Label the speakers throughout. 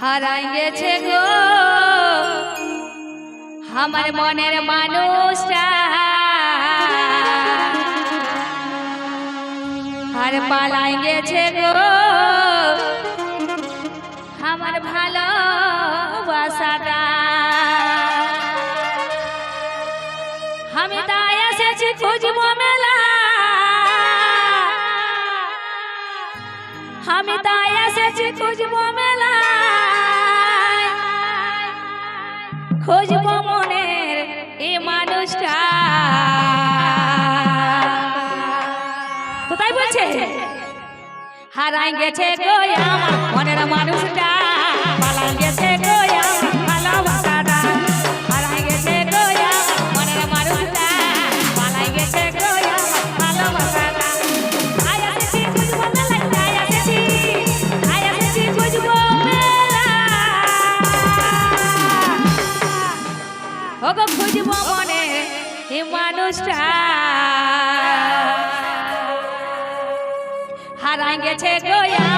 Speaker 1: হারাই গেছে গো। আমার মনের মানুষটা। আর পালাই গেছে গো। আমার ভালো আমি তাই এসেছি মেলা। আমি তাই এসেছি মেলা। খুঁজব মনের এ মানুষটা। তো তাই বলছে হারাই গেছে গো আমার মনের মানুষটা। স্রষ্টা হারাই গেছে গোয়া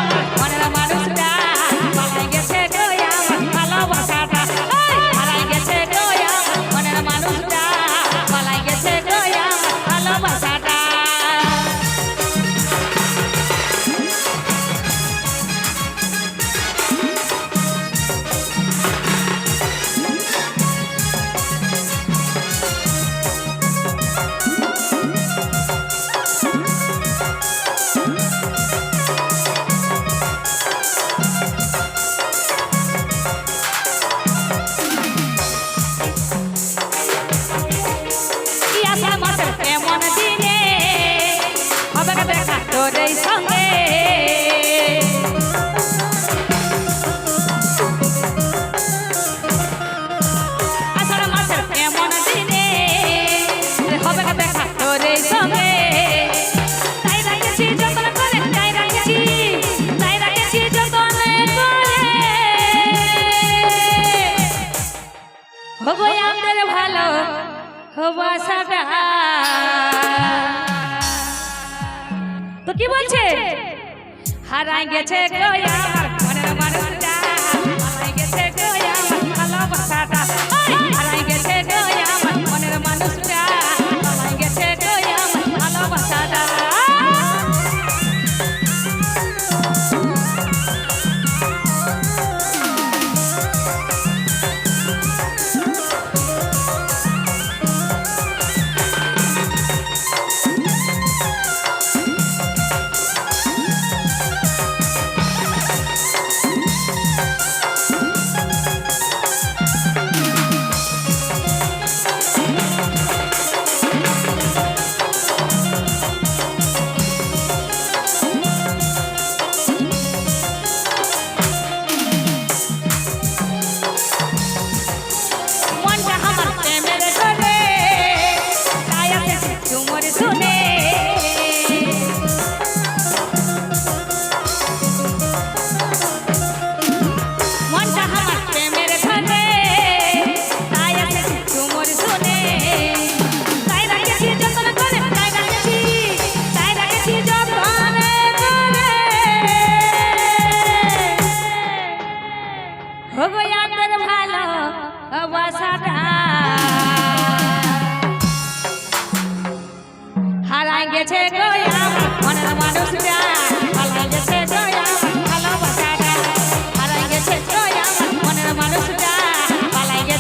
Speaker 1: তো কি বলছে? হারাই গেছে আমার মনের মানুষটা হারাই গেছে আমার ভালোবাসাটা।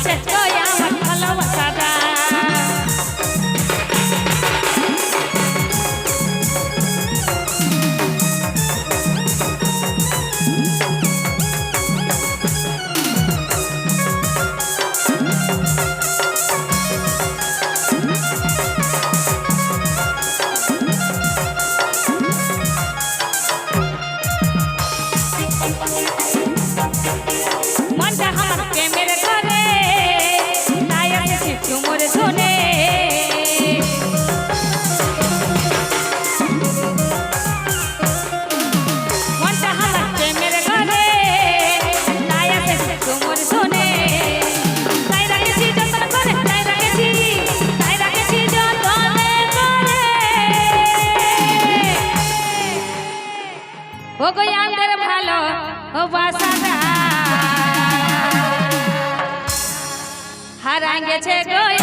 Speaker 1: Let's go. মনটা আমার প্রেমের ঘরে তাই শিশু মোরে ধরে হারাই গেছে গো